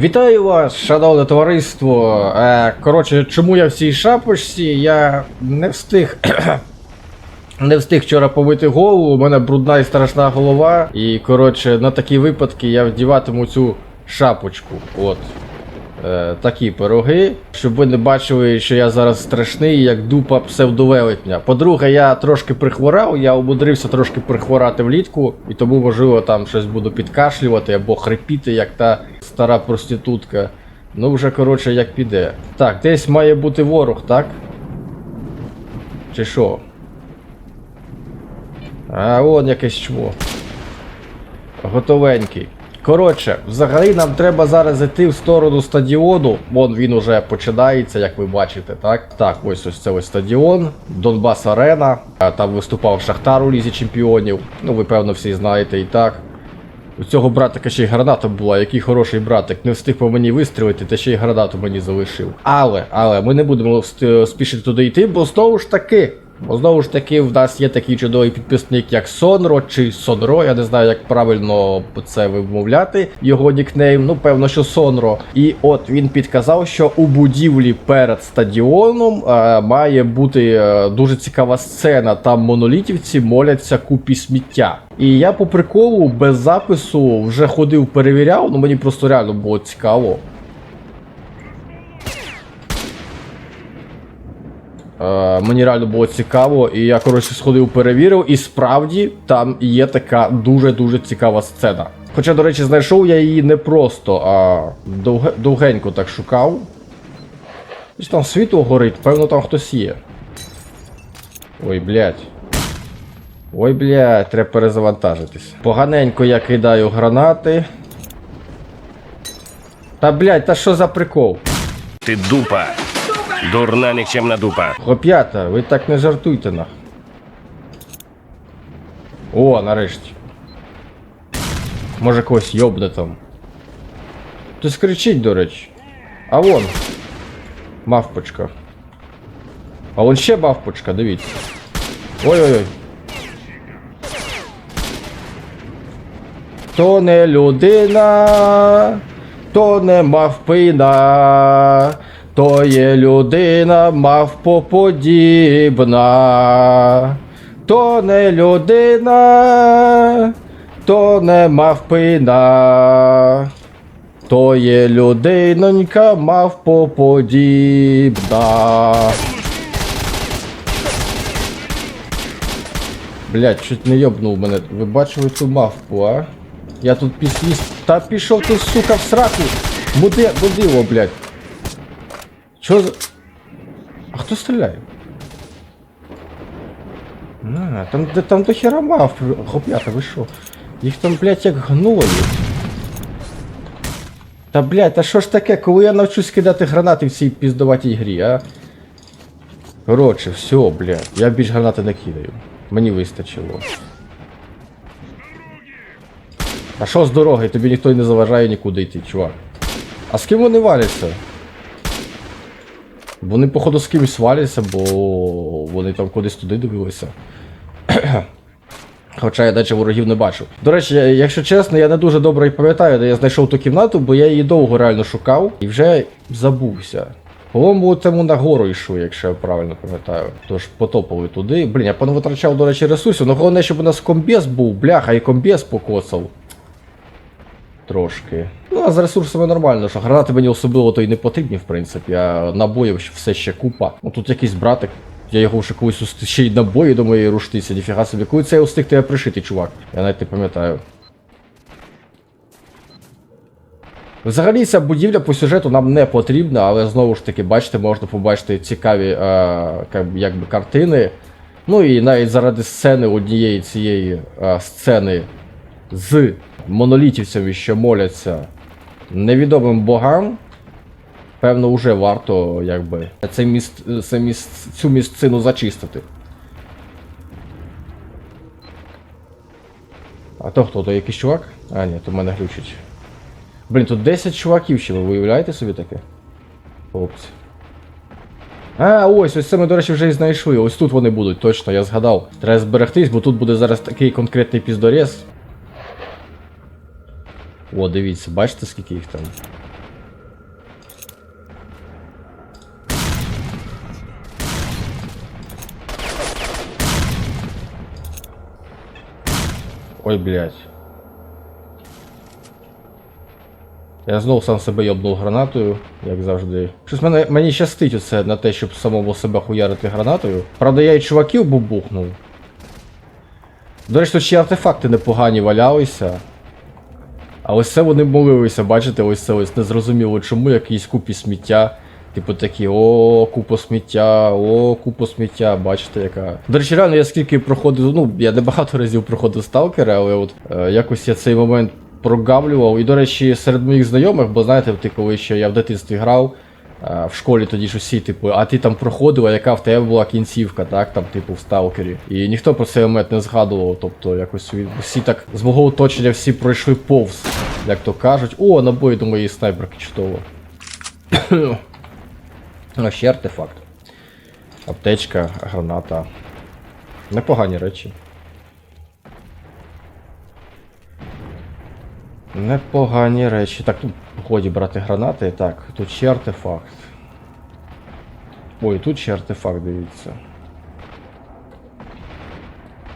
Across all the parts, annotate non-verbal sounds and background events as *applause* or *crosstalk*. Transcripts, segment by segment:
Вітаю вас, шановне товариство. Е, коротше, чому я в цій шапочці? Я не встиг. *clears throat* Не встиг вчора помити голову, у мене брудна і страшна голова. І коротше, на такі випадки я вдіватиму цю шапочку. От. Е, такі пироги, щоб ви не бачили, що я зараз страшний, як дупа псевдовелетня. По-друге, я трошки прихворав, я умудрився трошки прихворати влітку, і тому, можливо, там щось буду підкашлювати або хрипіти, як та стара проститутка. Ну, вже коротше, як піде. Так, десь має бути ворог, так? Чи що? А вон якесь чмо. Готовенький. Коротше, взагалі нам треба зараз йти в сторону стадіону. Вон він уже починається, як ви бачите, так? Так, ось ось це ось стадіон, Донбас Арена. Там виступав Шахтар у Лізі Чемпіонів. Ну, ви певно всі знаєте і так. У цього братика ще й граната була, який хороший братик. Не встиг по мені вистрілити, та ще й гранату мені залишив. Але, але ми не будемо спішити туди йти, бо знову ж таки. Бо знову ж таки, в нас є такий чудовий підписник, як Сонро чи Сонро. Я не знаю, як правильно це вимовляти. Його нікнейм. Ну, певно, що Сонро. І от він підказав, що у будівлі перед стадіоном е, має бути е, дуже цікава сцена. Там монолітівці моляться купі сміття. І я по приколу без запису вже ходив, перевіряв, ну мені просто реально було цікаво. Е, мені реально було цікаво, і я, коротше, сходив, перевірив, і справді там є така дуже-дуже цікава сцена. Хоча, до речі, знайшов я її не просто, а довге, довгенько так шукав. Ось там світло горить, певно там хтось є. Ой, блядь. Ой, блядь, треба перезавантажитись. Поганенько я кидаю гранати. Та блядь, та що за прикол? Ти дупа. Дурна нікчемна дупа. Хлоп'ята, ви так не жартуйте нах. О, нарешті. Може когось йобне там. Хтось кричить, до речі. А вон. Мавпочка. А вон ще мавпочка, дивіться. Ой-ой-ой. То не людина, то не мавпина, то є людина мавпоподібна. То не людина, то не мавпина. То є людинонька мавпоподібна. Блять, чуть не йобнув мене. Ви бачили цю мавпу, а? Я тут післіс. Та пішов ти, сука, в сраку! Буде, будило, блять. Чо за. А хто стріляє? А, там, де- там до хера мав, хлоп'ята, ви що? Їх там, блять, як гною. Та блять, та що ж таке, коли я навчусь кидати гранати в цій піздоватій грі, а? Коротше, все, блядь, я більш гранати не кидаю. Мені вистачило. А що з дороги? Тобі ніхто й не заважає нікуди йти, чувак. А з ким вони валяться? Вони, походу, з кимось валяться, бо вони там кудись туди дивилися. *clears throat* Хоча я наче ворогів не бачив. До речі, якщо чесно, я не дуже добре пам'ятаю, де я знайшов ту кімнату, бо я її довго реально шукав і вже забувся. По-моєму, тому нагору йшов, якщо я правильно пам'ятаю. Тож потопали туди. Блін, я понавитрачав, до речі, ресурсів. Ну головне, щоб у нас комбез був, бляха, і комбез покоцав. Трошки. Ну, а з ресурсами нормально, що гранати мені особливо то й не потрібні, в принципі, а набоїв все ще купа. Ну тут якийсь братик. Я його ще колись ус- ще й набої до моєї рушниці, ніфіга собі. Коли це я встиг тебе пришити, чувак? Я навіть не пам'ятаю. Взагалі ця будівля по сюжету нам не потрібна, але знову ж таки, бачите, можна побачити цікаві е, якби, картини. Ну і навіть заради сцени однієї цієї е, сцени з монолітівцями, що моляться невідомим богам, певно, вже варто якби, це міст, це міст, цю місцину зачистити. А то хто? То якийсь чувак? А, ні, то мене глючить. Блін, тут 10 чуваків ще, ви уявляєте собі таке? Хлопці. А, ось, ось це ми, до речі, вже і знайшли. Ось тут вони будуть, точно, я згадав. Треба зберегтись, бо тут буде зараз такий конкретний піздорез. О, дивіться, бачите, скільки їх там. Ой, блядь. Я знову сам себе йобнув гранатою, як завжди. Щось мене, мені щастить оце на те, щоб самому себе хуярити гранатою. Правда, я і чуваків бубухнув. До речі, тут ще артефакти непогані валялися. А ось це вони молилися, бачите, ось це ось незрозуміло чому, якісь купі сміття. Типу такі, о, купа сміття, о, купа сміття, бачите, яка. До речі, реально, я скільки проходив, ну, я не багато разів проходив сталкери, але от е, якось я цей момент прогавлював. І, до речі, серед моїх знайомих, бо знаєте, ти коли ще я в дитинстві грав, в школі тоді ж усі, типу, а ти там проходив, а яка в тебе була кінцівка, так, там, типу, в сталкері. І ніхто про цей момент не згадував, тобто якось всі так з мого оточення всі пройшли повз, як то кажуть. О, набої до моєї снайперки чудово. *coughs* А ще артефакт. Аптечка, граната. Непогані речі. Непогані речі. Так, тут годі брати гранати. Так, тут ще артефакт. Ой, тут ще артефакт, дивіться.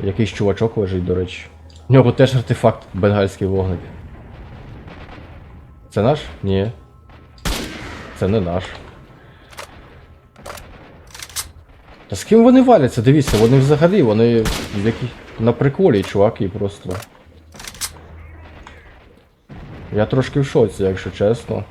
Якийсь чувачок лежить, до речі. У нього теж артефакт, бенгальський вогник. Це наш? Ні. Це не наш. Та з ким вони валяться? Дивіться, вони взагалі, вони які на приколі, чуваки, просто. Я трошки в шоці, якщо чесно.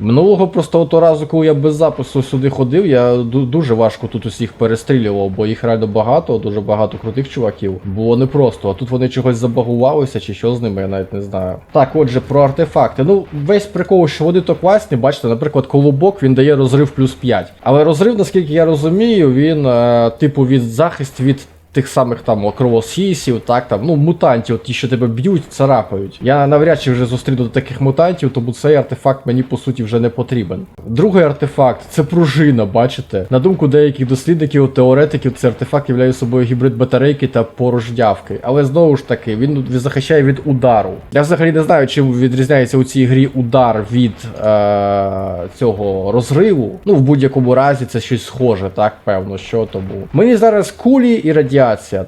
Минулого просто того разу, коли я без запису сюди ходив, я дуже важко тут усіх перестрілював, бо їх реально багато, дуже багато крутих чуваків. Було непросто, а тут вони чогось забагувалися, чи що з ними, я навіть не знаю. Так, отже, про артефакти. Ну, весь прикол, що вони то класні, бачите, наприклад, колобок він дає розрив плюс 5. Але розрив, наскільки я розумію, він, е, типу, від захист від тих самих там кровосісів, так там, ну, мутантів, ті, що тебе б'ють, царапають. Я навряд чи вже зустріну таких мутантів, тому цей артефакт мені по суті вже не потрібен. Другий артефакт це пружина, бачите? На думку деяких дослідників, теоретиків, цей артефакт являє собою гібрид батарейки та порожнявки. Але знову ж таки, він захищає від удару. Я взагалі не знаю, чим відрізняється у цій грі удар від е- цього розриву. Ну, в будь-якому разі це щось схоже, так, певно, що тому. Мені зараз кулі і радіація,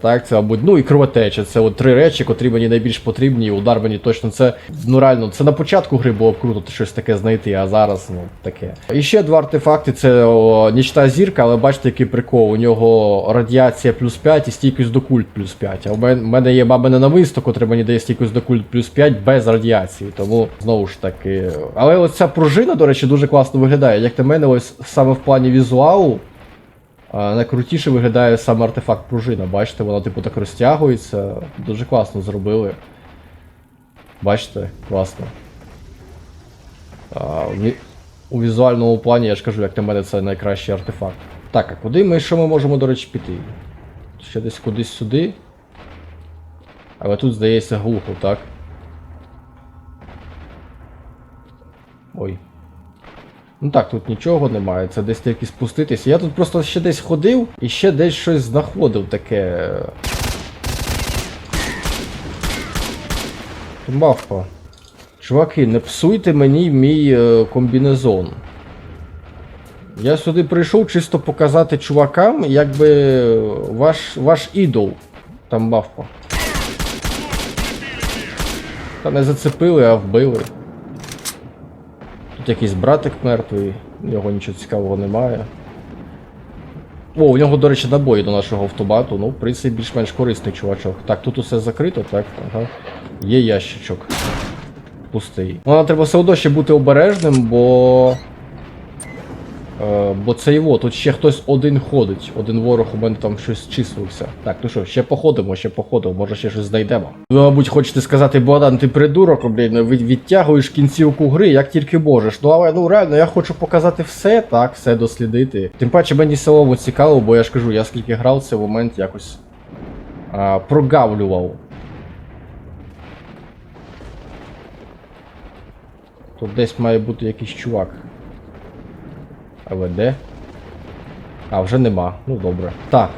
так, це, мабуть, ну і кровотеча. Це от три речі, котрі мені найбільш потрібні, і удар мені точно це. Ну реально, це на початку гри було б круто щось таке знайти, а зараз, ну, таке. І ще два артефакти: це о, нічна зірка, але бачите, який прикол. У нього радіація плюс 5 і стійкість до культ плюс 5. А у мен- мене є бабине намисто, котре мені дає стійкість до культ плюс 5 без радіації. Тому знову ж таки. Але оця пружина, до речі, дуже класно виглядає. Як на мене, ось саме в плані візуалу. Найкрутіше виглядає саме артефакт пружина. Бачите, вона типу так розтягується. Дуже класно зробили. Бачите, класно. А, у візуальному плані, я ж кажу, як на мене, це найкращий артефакт. Так, а куди ми що ми можемо, до речі, піти? Ще десь кудись сюди. Але тут, здається, глухо, так? Ой. Ну так, тут нічого немає, це десь тільки спуститися. Я тут просто ще десь ходив і ще десь щось знаходив таке. Мавпа. Чуваки, не псуйте мені мій е, комбінезон. Я сюди прийшов чисто показати чувакам, якби ваш, ваш ідол. Там мавпа. Та не зацепили, а вбили. Тут якийсь братик мертвий, у нього нічого цікавого немає. О, у нього, до речі, набої до нашого автомату. Ну, в принципі, більш-менш корисний чувачок. Так, тут усе закрито, так? Ага. Є ящичок. Пустий. Ну, треба все одно ще бути обережним, бо. Е, бо це його, тут ще хтось один ходить. Один ворог у мене там щось числився. Так, ну що, ще походимо, ще походимо, може ще щось знайдемо. Ви, мабуть, хочете сказати, Богдан, ти придурок, блін, від- відтягуєш кінцівку гри, як тільки можеш. Ну але ну реально, я хочу показати все, так, все дослідити. Тим паче мені самому цікаво, бо я ж кажу, я скільки грав цей момент якось а, прогавлював. Тут десь має бути якийсь чувак. Але де? А, вже нема. Ну добре. Так.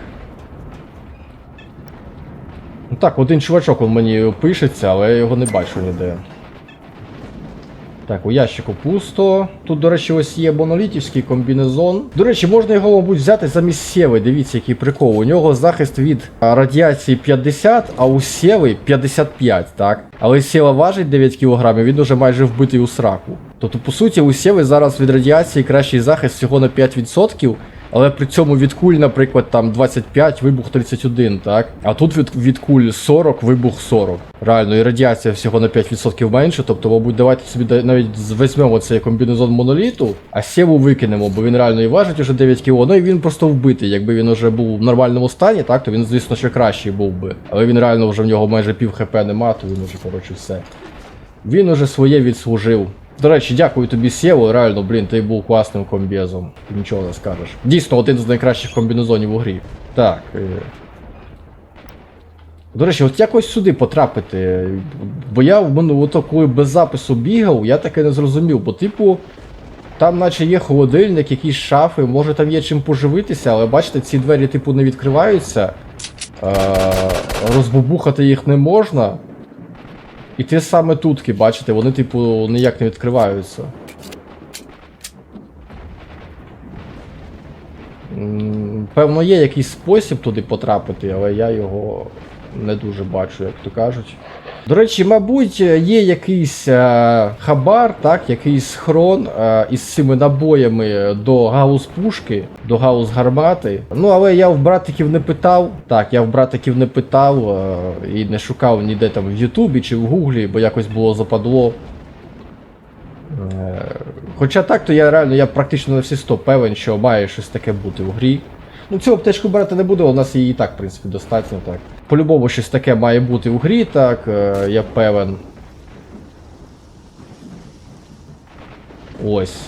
Ну так, один чувачок он мені пишеться, але я його не бачу ніде. Так, у ящику пусто. Тут, до речі, ось є монолітівський комбінезон. До речі, можна його, мабуть, взяти замість Сєви. Дивіться, який прикол. У нього захист від радіації 50, а у Сєви 55, так? Але Сєва важить 9 кг, він уже майже вбитий у сраку. Тобто, по суті, у Сєви зараз від радіації кращий захист всього на 5%. Але при цьому від куль, наприклад, там 25, вибух 31, так? А тут від, від куль 40, вибух 40. Реально, і радіація всього на 5% менше. Тобто, мабуть, давайте собі навіть візьмемо цей комбінезон моноліту, а сєву викинемо, бо він реально і важить уже 9 кг. Ну і він просто вбитий. Якби він уже був в нормальному стані, так, то він, звісно, ще кращий був би. Але він реально вже в нього майже пів хп нема, то він уже, коротше, все. Він уже своє відслужив. До речі, дякую тобі, Сєво. Реально, блін, ти був класним комбезом. Нічого не скажеш. Дійсно, один з найкращих комбінезонів у грі. Так. е. До речі, от якось сюди потрапити. Бо я в мене, ото, коли без запису бігав, я таке не зрозумів. Бо, типу, там наче є холодильник, якісь шафи, може там є чим поживитися, але бачите, ці двері, типу, не відкриваються. Розбубухати їх не можна. І те саме тутки, бачите, вони, типу, ніяк не відкриваються. Певно, є якийсь спосіб туди потрапити, але я його не дуже бачу, як то кажуть. До речі, мабуть, є якийсь е, хабар, так, якийсь схрон е, із цими набоями до гаус пушки, до гаус гармати. Ну, але я в братиків не питав. Так, я в братиків не питав е, і не шукав ніде там в Ютубі чи в Гуглі, бо якось було западло. Е, Хоча так, то я реально я практично на всі 100 певен, що має щось таке бути в грі. Ну, цю аптечку брати не буду, у нас її і так, в принципі, достатньо так. По-любому щось таке має бути в грі, так, е, я певен. Ось.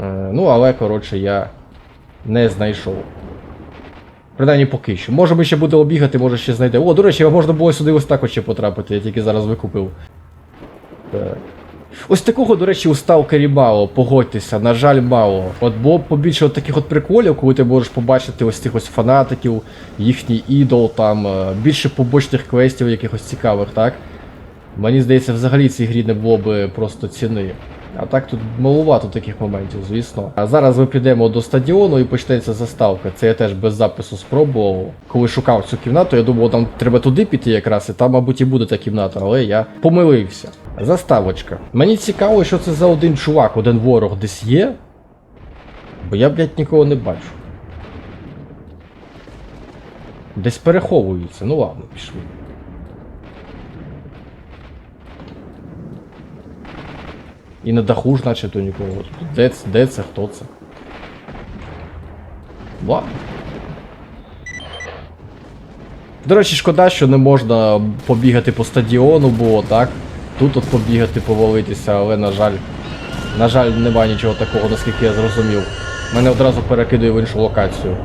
Е, ну, але, коротше, я не знайшов. Принаймні поки що. Може ми ще будемо бігати, може ще знайде. О, до речі, можна було сюди ось так ще потрапити, я тільки зараз викупив. Так. Ось такого, до речі, у сталкері мало, погодьтеся, на жаль, мало. От Бо побільше от таких от приколів, коли ти можеш побачити ось тих ось фанатиків, їхній ідол, там, е, більше побочних квестів якихось цікавих, так? Мені здається, взагалі цій грі не було би просто ціни. А так тут малувато таких моментів, звісно. А зараз ми підемо до стадіону і почнеться заставка. Це я теж без запису спробував. Коли шукав цю кімнату, я думав, там треба туди піти якраз, і там, мабуть, і буде та кімната, але я помилився. Заставочка. Мені цікаво, що це за один чувак, один ворог десь є. Бо я, блядь, нікого не бачу. Десь переховуються. Ну ладно, пішли. І на даху ж начебто нікого. Де, це- де це, хто це? Ладно. До речі, шкода, що не можна побігати по стадіону було, так? Тут от побігати, повалитися, але на жаль. На жаль, немає нічого такого, наскільки я зрозумів. Мене одразу перекидує в іншу локацію.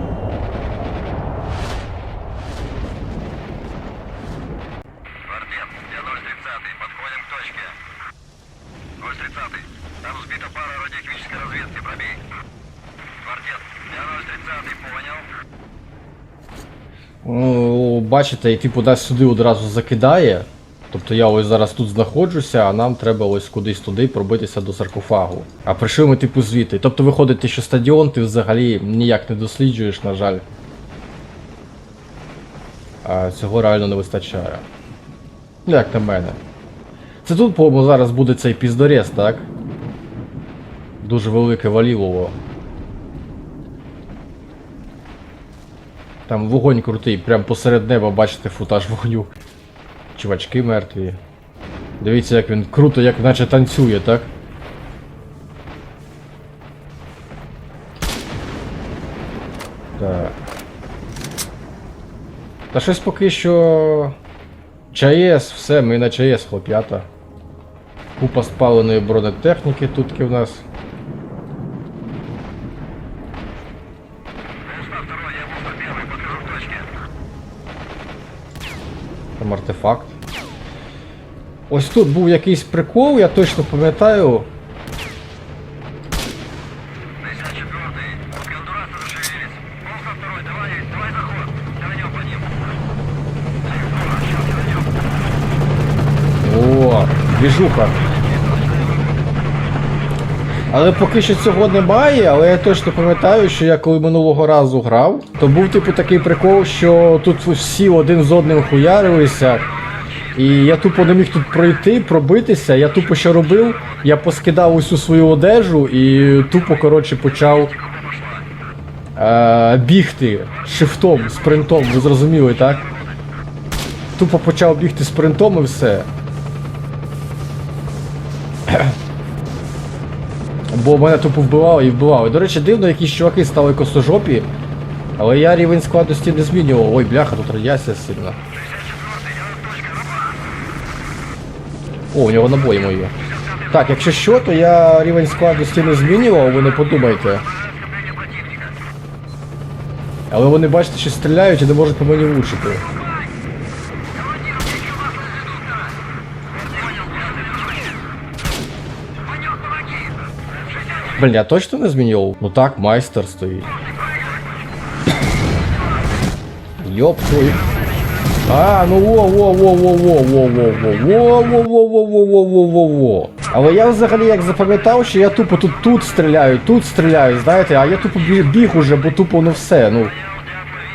Бачите, і типу нас сюди одразу закидає. Тобто я ось зараз тут знаходжуся, а нам треба ось кудись туди пробитися до саркофагу. А прийшли ми типу звідти. Тобто виходить, що стадіон ти взагалі ніяк не досліджуєш, на жаль. А цього реально не вистачає. Ну, як на мене. Це тут, по-моєму, зараз буде цей піздорез, так? Дуже велике валілово. Там вогонь крутий, прям посеред неба бачите футаж вогню. Чувачки мертві. Дивіться, як він круто, як наче танцює, так? Так. Та щось поки що. ЧАЕС, все, ми на ЧАЕС, хлоп'ята. Купа спаленої бронетехніки тутки в нас. Там артефакт. Ось тут був якийсь прикол, я точно пам'ятаю. 54-й, кондурасы Але поки що цього немає, але я точно пам'ятаю, що я коли минулого разу грав, то був типу такий прикол, що тут всі один з одним хуярилися. І я тупо не міг тут пройти, пробитися. Я тупо що робив? Я поскидав усю свою одежу і тупо, коротше, почав е, бігти шифтом, спринтом, ви зрозуміли, так? Тупо почав бігти спринтом і все. Бо мене тупо вбивали і вбивали. До речі, дивно, якісь чуваки стали косожопі, але я рівень складності не змінював. Ой, бляха, тут радіація сильна. О, у нього набої мої. Так, якщо що, то я рівень складності не змінював, ви не подумайте. Але вони, бачите, що стріляють і не можуть по мені влучити. Блін, я точно не змінював? Ну так, майстер стоїть. Йоп твою. А, ну во во во во во во во во во во во во во во во во Але я взагалі як запам'ятав, що я тупо тут тут стріляю, тут стріляю, знаєте, а я тупо біг уже, бо тупо ну все, ну.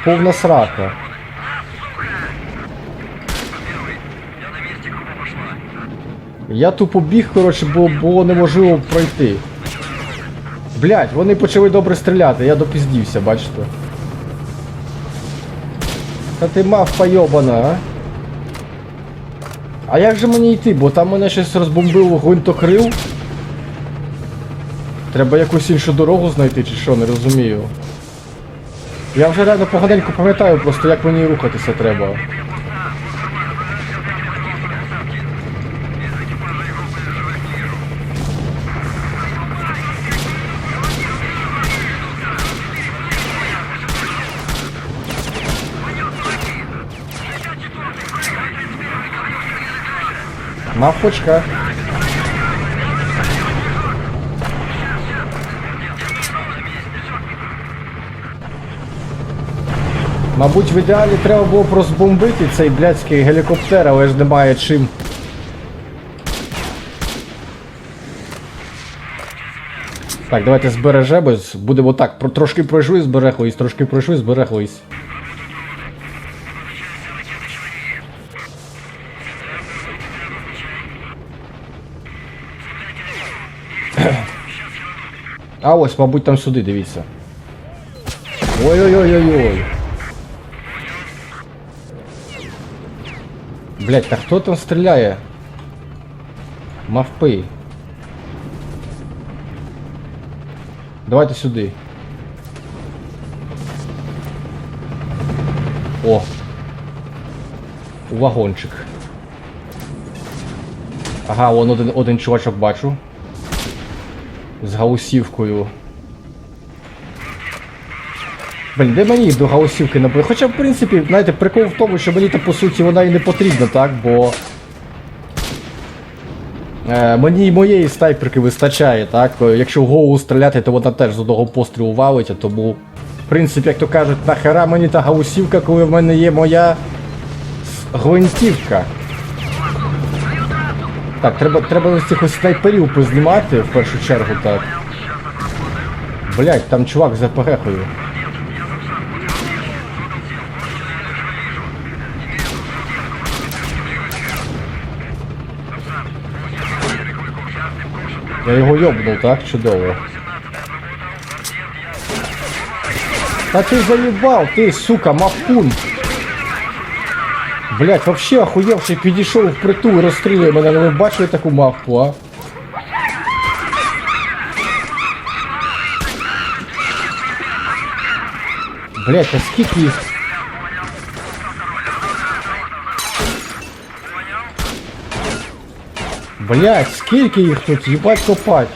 Повна срака. Я тупо біг, коротше, бо було неможливо пройти. Блять, вони почали добре стріляти, я допіздівся, бачите. Та ти мавпа йобана, а? А як же мені йти? Бо там мене щось розбомбило гвинтокрил. Треба якусь іншу дорогу знайти, чи що, не розумію. Я вже реально поганенько пам'ятаю просто, як мені рухатися треба. Мавпочка. Мабуть, в ідеалі треба було б розбомбити цей блядський гелікоптер, але ж немає чим. Так, давайте збережемось. Будемо так, трошки пройшли, збереглись, трошки пройшли, збереглись. А ось, мабуть, там сюди, дивіться. Ой-ой-ой-ой-ой. Блять, та хто там стріляє? Мавпи. Давайте сюди. О. Вагончик. Ага, вон один, один чувачок бачу. З гаусівкою. Блін, де мені до гаусівки набили? Хоча, в принципі, знаєте, прикол в тому, що мені то по суті вона і не потрібна, так? Бо. Е, мені і моєї снайперки вистачає, так? Якщо в голову стріляти, то вона теж з одного пострілу валить, а тому. В принципі, як то кажуть, нахера мені та гаусівка, коли в мене є моя гвинтівка. Так, треба, треба ось цих ось снайперів познімати в першу чергу, так. Блять, там чувак з АПГ-хою. Я його йобнув, так? Чудово. Та ти заїбав, ти, сука, мапун. Блять, вообще охуєвший підійшов впритул і розстрілює мене, Ну, ви бачили таку мавпу, а? Блять, а скільки їх? Блять, скільки їх тут, їбать копать.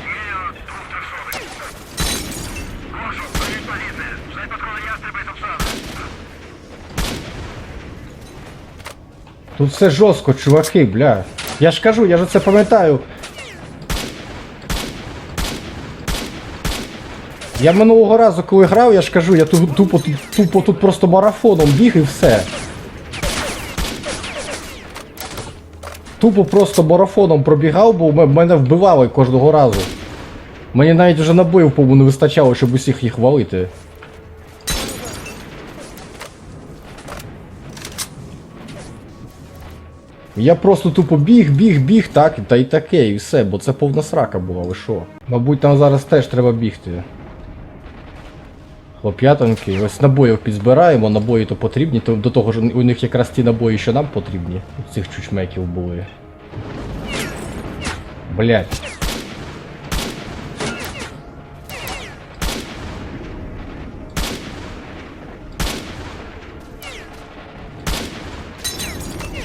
Тут все жорстко, чуваки, бля. Я ж кажу, я ж це пам'ятаю. Я минулого разу, коли грав, я ж кажу, я ту- тупо, тут- тупо тут просто марафоном біг і все. тупо просто марафоном пробігав, бо мене вбивали кожного разу. Мені навіть вже набоїв, по-моєму, не вистачало, щоб усіх їх валити. Я просто тупо біг, біг, біг, так, та й таке, і все, бо це повна срака була, ви що? Мабуть, там зараз теж треба бігти. Хлоп'ятоньки, ось набоїв підзбираємо, набої то потрібні, то до того ж у них якраз ті набої, що нам потрібні. У цих чучмеків були. Блять.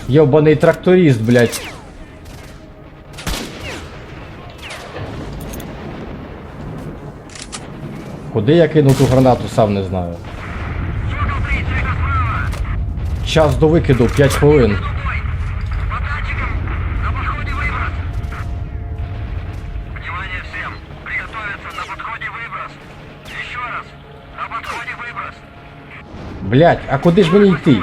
Йобаний тракторист, блять. Куди я кинув ту гранату, сам не знаю. Сокол 3, слева справа. Час до викиду 5 хвилин. Бой. По датчикам. На подходе выброс. Внимание всем. Приготовиться на подходе выброс. Еще раз. На подходе выброс. Блять, а куди ж мені йти?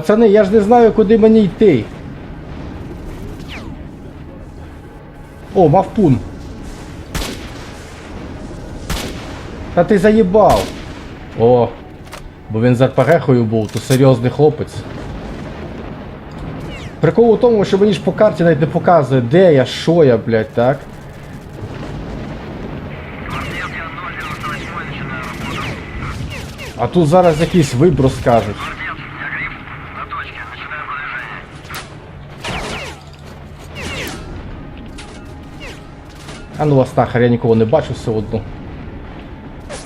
Пацани, я ж не знаю, куди мені йти. О, мавпун. Та ти заїбав. О, бо він з РПГ-хою був, то серйозний хлопець. Прикол у тому, що мені ж по карті навіть не показує, де я, що я, блядь, так? Квартет, я 098 начинаю работу. А тут зараз якийсь виброс скажуть. А ну вас нахер, я нікого не бачу все одно.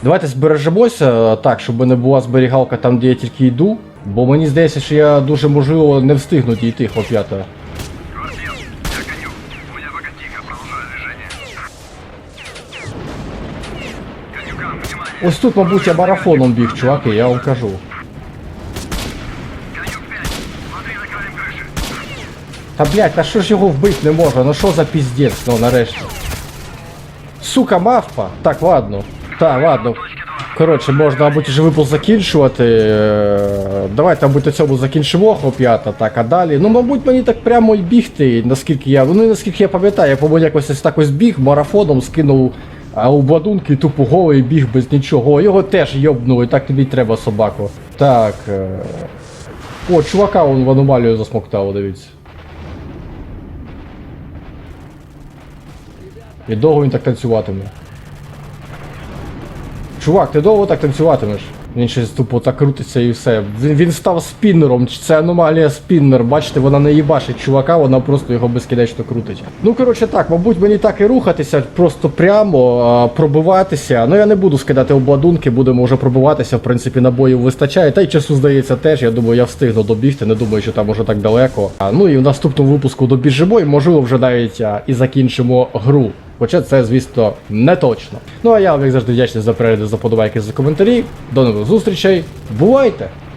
Давайте збережемося е, так, щоб не була зберігалка там, де я тільки йду. Бо мені здається, що я дуже можливо не встигну дійти, хлоп'ята. Ось тут, мабуть, я марафоном біг, чуваки, я вам кажу. Конюк 5. Смотри за краем крыши. Та блять, та що ж його вбити не можна? Ну що за піздець, ну нарешті. Сука, мавпа. Так, ладно. Так, ладно. Коротше, можна, мабуть, вже випуск закінчувати. Е, Давайте, мабуть, на цьому закінчимо хлоп'ята. Так, а далі. Ну, мабуть, мені так прямо й бігти, наскільки я. Ну, наскільки я пам'ятаю, я по-моєму якось ось так ось біг, марафоном скинув а обладунки, тупо голий біг без нічого. О, Його теж йобнули, так тобі треба собаку. Так. Е... О, чувака он в аномалію засмоктав, дивіться. І довго він так танцюватиме. Чувак, ти довго так танцюватимеш? Він щось тупо так крутиться і все. Він, він став спіннером, це аномалія спіннер. Бачите, вона не їбашить чувака, вона просто його безкінечно крутить. Ну коротше так, мабуть, мені так і рухатися, просто прямо пробиватися. Ну я не буду скидати обладунки, будемо вже пробиватися. В принципі, набоїв вистачає. Та й часу здається теж. Я думаю, я встигну добігти, не думаю, що там уже так далеко. А, ну і в наступному випуску добіжимо, і можливо вже навіть і закінчимо гру. Хоча це, звісно, не точно. Ну а я вам, як завжди, вдячний за перегляд, за подобайки, за коментарі. До нових зустрічей. Бувайте!